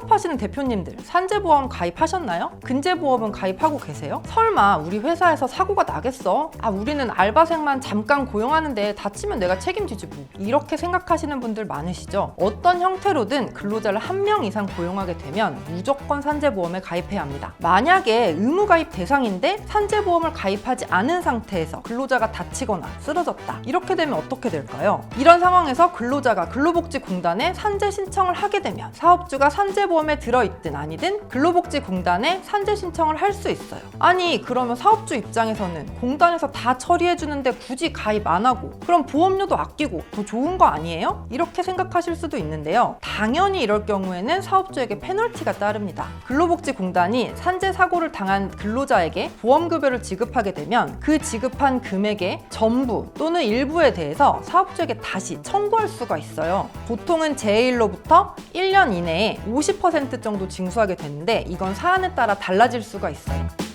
사업하시는 대표님들 산재보험 가입하셨나요? 근제보험은 가입하고 계세요? 설마 우리 회사에서 사고가 나겠어? 아 우리는 알바생만 잠깐 고용하는데 다치면 내가 책임지지 뭐 이렇게 생각하시는 분들 많으시죠? 어떤 형태로든 근로자를 한 명 이상 고용하게 되면 무조건 산재보험에 가입해야 합니다. 만약에 의무 가입 대상인데 산재보험을 가입하지 않은 상태에서 근로자가 다치거나 쓰러졌다 이렇게 되면 어떻게 될까요? 이런 상황에서 근로자가 근로복지공단에 산재 신청을 하게 되면 사업주가 산재 보험에 들어있든 아니든 근로복지공단에 산재 신청을 할 수 있어요. 아니 그러면 사업주 입장에서는 공단에서 다 처리해 주는데 굳이 가입 안 하고 그럼 보험료도 아끼고 더 좋은 거 아니에요? 이렇게 생각하실 수도 있는데요. 당연히 이럴 경우에는 사업주에게 페널티가 따릅니다. 근로복지공단이 산재 사고를 당한 근로자에게 보험급여를 지급하게 되면 그 지급한 금액의 전부 또는 일부에 대해서 사업주에게 다시 청구할 수가 있어요. 보통은 제1로부터 1년 이내에 50% 정도 징수하게 되는데 이건 사안에 따라 달라질 수가 있어요.